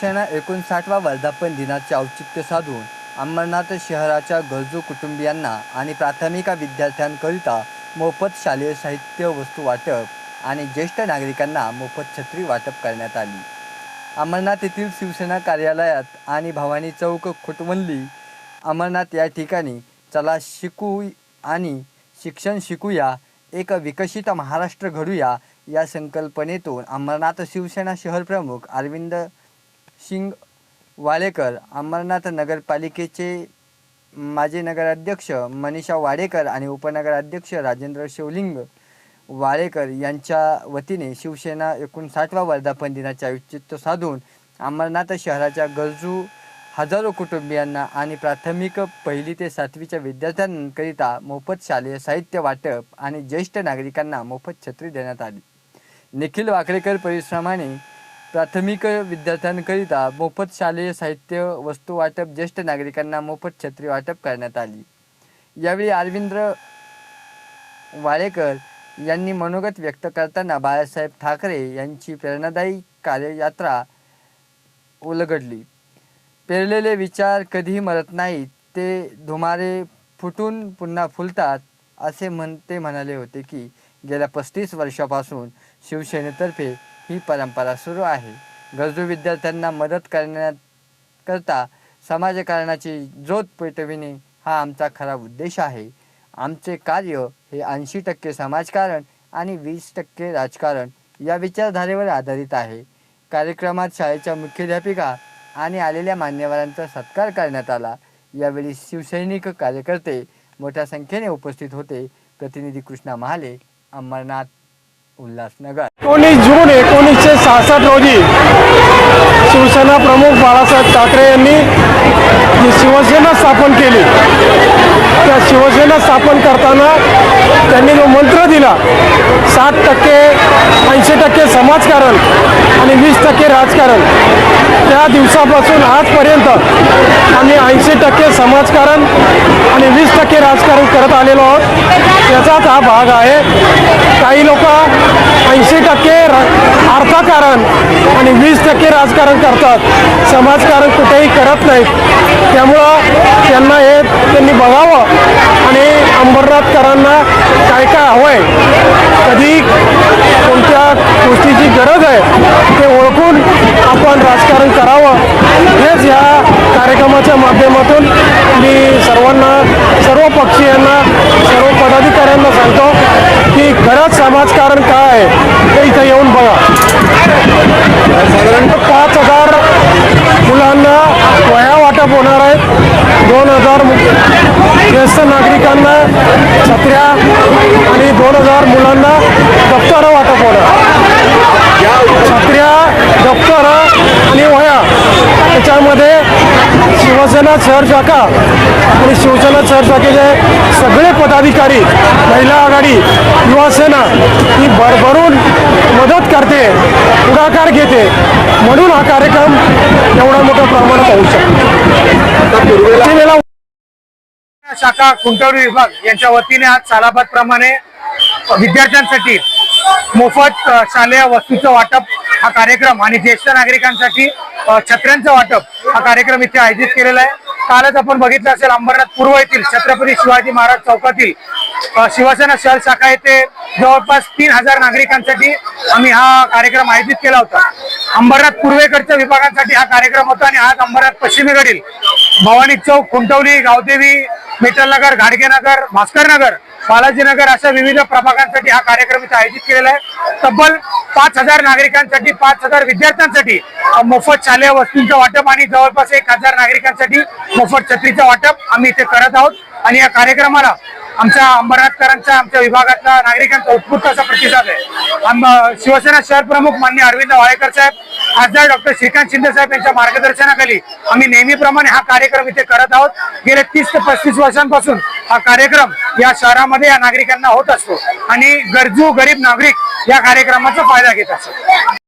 शिवसेना एकोणसाठवा वर्धापन दिनाचे औचित्य साधून अंबरनाथ शहराच्या गरजू कुटुंबियांना आणि प्राथमिक विद्यार्थ्यांकरिता मोफत शालेय साहित्य वस्तू वाटप आणि ज्येष्ठ नागरिकांना मोफत छत्री वाटप करण्यात आली. अमरनाथ येथील शिवसेना कार्यालयात आणि भवानी चौक खुटवंली अमरनाथ या ठिकाणी चला शिकू आणि शिक्षण शिकूया एक विकसित महाराष्ट्र घडूया या संकल्पनेतून अमरनाथ शिवसेना शहर प्रमुख अरविंद सिंग वाडेकर अंबरनाथ नगरपालिकेचे माजी नगराध्यक्ष मनीषा वाडेकर आणि उपनगराध्यक्ष राजेंद्र शिवलिंग वाळेकर यांच्या वतीने शिवसेना एकोणसाठवा वर्धापन दिनाचे औचित्य साधून अमरनाथ शहराच्या गरजू हजारो कुटुंबियांना आणि प्राथमिक पहिली ते सातवीच्या विद्यार्थ्यांकरिता मोफत शालेय साहित्य वाटप आणि ज्येष्ठ नागरिकांना मोफत छत्री देण्यात आली. निखिल वाकडेकर परिश्रमाने प्राथमिक विद्यार्थ्यांकरिता मोफत शालेय साहित्य वस्तू वाटप ज्येष्ठ नागरिकांना मोफत छत्री वाटप करण्यात आली. यावेळी अरविंद्र वाडेकर यांनी मनोगत व्यक्त करताना बाळासाहेब ठाकरे यांची प्रेरणादायी कार्ययात्रा उलगडली. पेरलेले विचार कधीही मरत नाहीत ते धुमारे फुटून पुन्हा फुलतात असे म्हण ते म्हणाले होते की गेल्या पस्तीस वर्षापासून शिवसेनेतर्फे ही परंपरा सुरू आहे. गरजू विद्यार्थ्यांना मदत करण्याकरता समाजकारणाची ज्योत पेटविणे हा आमचा खरा उद्देश आहे. आमचे कार्य हे ऐंशी टक्के समाजकारण आणि वीस टक्के राजकारण या विचारधारेवर आधारित आहे. कार्यक्रमात शाळेच्या मुख्याध्यापिका आणि आलेल्या मान्यवरांचा सत्कार करण्यात आला. यावेळी शिवसैनिक कार्यकर्ते मोठ्या संख्येने उपस्थित होते. प्रतिनिधी कृष्णा महाले अंबरनाथ उल्हासनगर. जून एकोणीसशे सहासष्ट रोजी शिवसेना प्रमुख बाळासाहेब ठाकरे यांनी जी शिवसेना स्थापन केली. त्या शिवसेना स्थापन करताना त्यांनी जो मंत्र दिला सात टक्के ऐंशी टक्के समाजकारण आणि वीस टक्के राजकारण. त्या दिवसापासून आजपर्यंत आम्ही ऐंशी टक्के समाजकारण आणि वीस टक्के राजकारण करत आलेलो आहोत. त्याचाच हा भाग आहे. काही लोक ऐंशी टक्के अर्थकारण आणि वीस टक्के राजकारण करतात. समाजकारण कुठेही करत नाहीत. त्यामुळं त्यांना हे त्यांनी बघावं. आणि अंबरनाथकरांना काय काय हवं आहे कधी कोणत्या गोष्टीची गरज आहे ते ओळखून आपण राजकारण करावं. हेच ह्या कार्यक्रमाच्या माध्यमातून मी सर्वांना सर्व पक्षीयांना सर्व पदाधिकाऱ्यांना सांगतो की खरंच समाजकारण काय आहे? साधारणतः पाच हजार मुलांना वह्या वाटप होणार आहेत. दोन हजार ज्येष्ठ नागरिकांना छत्र्या आणि दोन हजार मुलांना दप्तरं वाटप होणार. छत्र्या दप्तरं आणि वह्या. त्याच्यामध्ये शिवसेना शहर शाखा आणि शिवसेना शहर शाखेचे सगळे पदाधिकारी महिला आघाडी युवासेना ही भरभरून मदत करते. पुढाकार घेते. म्हणून हा कार्यक्रम एवढा मोठ्या प्रमाणात होऊ शकतो. शाखा खुंटवडी विभाग यांच्या वतीने आज सालाबाद प्रमाणे विद्यार्थ्यांसाठी मोफत शालेय वस्तूचं वाटप हा कार्यक्रम आणि ज्येष्ठ नागरिकांसाठी छत्र्यांचं वाटप हा कार्यक्रम इथे आयोजित केलेला आहे. कालच आपण बघितलं असेल अंबरनाथ पूर्व येथील छत्रपती शिवाजी महाराज चौकातील शिवसेना शहर शाखा येथे जवळपास तीन हजार नागरिकांसाठी आम्ही हा कार्यक्रम आयोजित केला होता. अंबरनाथ पूर्वेकडच्या विभागांसाठी हा कार्यक्रम होता आणि आज अंबरनाथ पश्चिमेकडील भवानी चौक खुंटवली गावदेवी मिठलनगर घाडगेनगर भास्करनगर बालाजीनगर अशा विविध प्रभागांसाठी हा कार्यक्रम इथे आयोजित केलेला आहे. तब्बल पाच हजार नागरिकांसाठी पाच हजार विद्यार्थ्यांसाठी मोफत शालेय वस्तूंचं वाटप आणि जवळपास एक हजार नागरिकांसाठी मोफत छत्रीचं वाटप आम्ही इथे करत आहोत. आणि या कार्यक्रमाला आमच्या अंबरनाथकरांच्या आमच्या विभागातल्या नागरिकांचा उत्स्फूर्त असा प्रतिसाद आहे. शिवसेना शहर प्रमुख मान्य अरविंद वाळेकर साहेब खासदार डॉक्टर श्रीकांत शिंदे साहेब यांच्या मार्गदर्शनाखाली आम्ही नेहमीप्रमाणे हा कार्यक्रम इथे करत आहोत. गेल्या तीस ते पस्तीस वर्षांपासून हा कार्यक्रम या शहरामध्ये या नागरिकांना होत असतो आणि गरजू गरीब नागरिक या कार्यक्रमाचा फायदा घेत असतो.